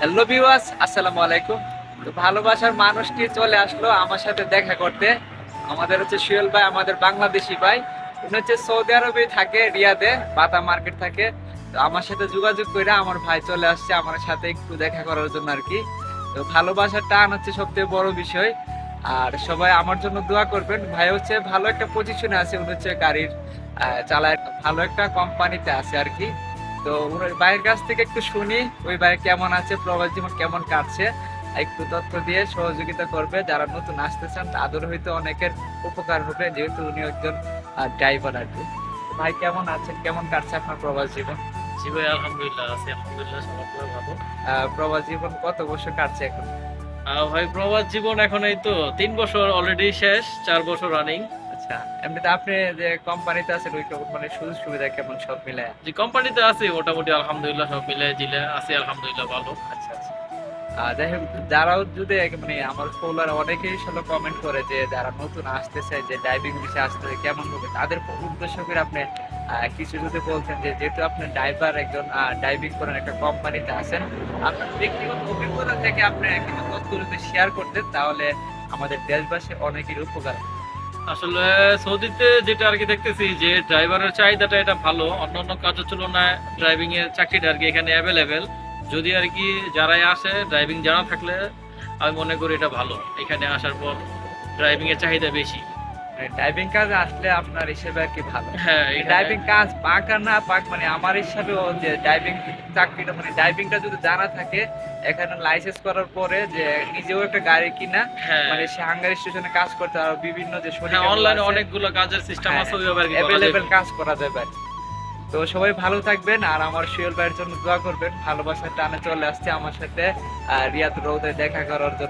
Hello viewers, আসসালামু আলাইকুম। তো ভালোবাসার মানুষটি চলে আসলো আমার সাথে দেখা করতে। আমাদের হচ্ছে সুয়েল ভাই, আমাদের বাংলাদেশি ভাই। উনি হচ্ছে সৌদি আরবে থাকে, রিয়াদে বাতা মার্কেট থাকে। তো আমার সাথে যোগাযোগ করে আমার ভাই চলে আসছে আমার সাথে একটু দেখা করার জন্য আর কি। তো ভালোবাসার টান হচ্ছে সবথেকে বড় বিষয়। আর সবাই আমার জন্য দোয়া করবেন। ভাই হচ্ছে ভালো একটা পজিশনে আছে, উনি হচ্ছে গাড়ির চালায়, ভালো একটা কোম্পানিতে আছে আর কি। তো ওই ভাইয়ের কাছ থেকে একটু শুনি ওই ভাই কেমন আছে প্রবাস জীবন কেমন কাটছে? একটু তথ্য দিয়ে সহযোগিতা করবে যারা নতুন আসতে চান তাদের হয়তো অনেকের উপকার হবে যেহেতু উনি একজন ড্রাইভার আর কি। ভাই কেমন আছেন? কেমন কাটছে আপনার প্রবাস জীবন? জি ভাই আলহামদুলিল্লাহ আছি আলহামদুলিল্লাহ সবার ভালো। আহ, প্রবাস জীবন কত বছর কাটছে এখন? ভাই প্রবাস জীবন এখন এই তো তিন বছর অলরেডি শেষ চার বছর রানিং আচ্ছা এমনিতে আপনি যে কোম্পানিতে আছেন ওই মানে সুযোগ সুবিধা কেমন সব মিলে? যে কোম্পানিতে আছি মোটামুটি আলহামদুলিল্লাহ সব মিলে জিলে আছি আলহামদুলিল্লাহ ভালো। আচ্ছা আচ্ছা। যাই হোক যারাও যদি মানে আমার ফলোয়ার অনেকেই আসলে কমেন্ট করে যে যারা নতুন আসতেছে যে ড্রাইভিং বিষয়ে আসতেছে কেমন হবে? তাদের উদ্দেশ্য করে আপনি কিছু যদি বলছেন যে যেহেতু আপনি ড্রাইভার একজন ড্রাইভিং করেন একটা কোম্পানিতে আছেন আপনার ব্যক্তিগত অভিজ্ঞতা থেকে আপনি কিছু তথ্য যদি শেয়ার করতেন তাহলে আমাদের দেশবাসী অনেকের উপকার হবে। আসলে সৌদিতে যেটা আর কি দেখতেছি যে ড্রাইভারের চাহিদাটা এটা ভালো অন্য অন্য কাজের তুলনায় ড্রাইভিং এর চাকরিটা আর কি এখানে অ্যাভেলেবেল যদি আর কি যারাই আসে ড্রাইভিং জানা থাকলে, আমি মনে করি এটা ভালো। এখানে আসার পর ড্রাইভিং এর চাহিদা বেশি। মানে ড্রাইভিং কাজ আসলে আপনার হিসেবে আর কি ভালো। হ্যাঁ এই এখানে- ড্রাইভিং কাজ পাক আর না পাক মানে আমার হিসাবে যে ড্রাইভিং চাকরিটা মানে ড্রাইভিংটা যদি জানা থাকে এখানে লাইসেন্স করার পরে যে নিজেও একটা গাড়ি কিনা হ্যাঁ। মানে সে হাঙ্গারি স্টেশনে কাজ করতে আর বিভিন্ন যে হ্যাঁ অনলাইনে অনেকগুলো কাজের সিস্টেম হ্যাঁ, আছে অ্যাভেলেবেল কাজ করা যাবে তো সবাই ভালো থাকবেন আর আমার সুয়েল ভাইয়ের জন্য দোয়া করবেন ভালোবাসার টানে চলে আসছে আমার সাথে রিয়াদ রৌদে দেখা করার জন্য।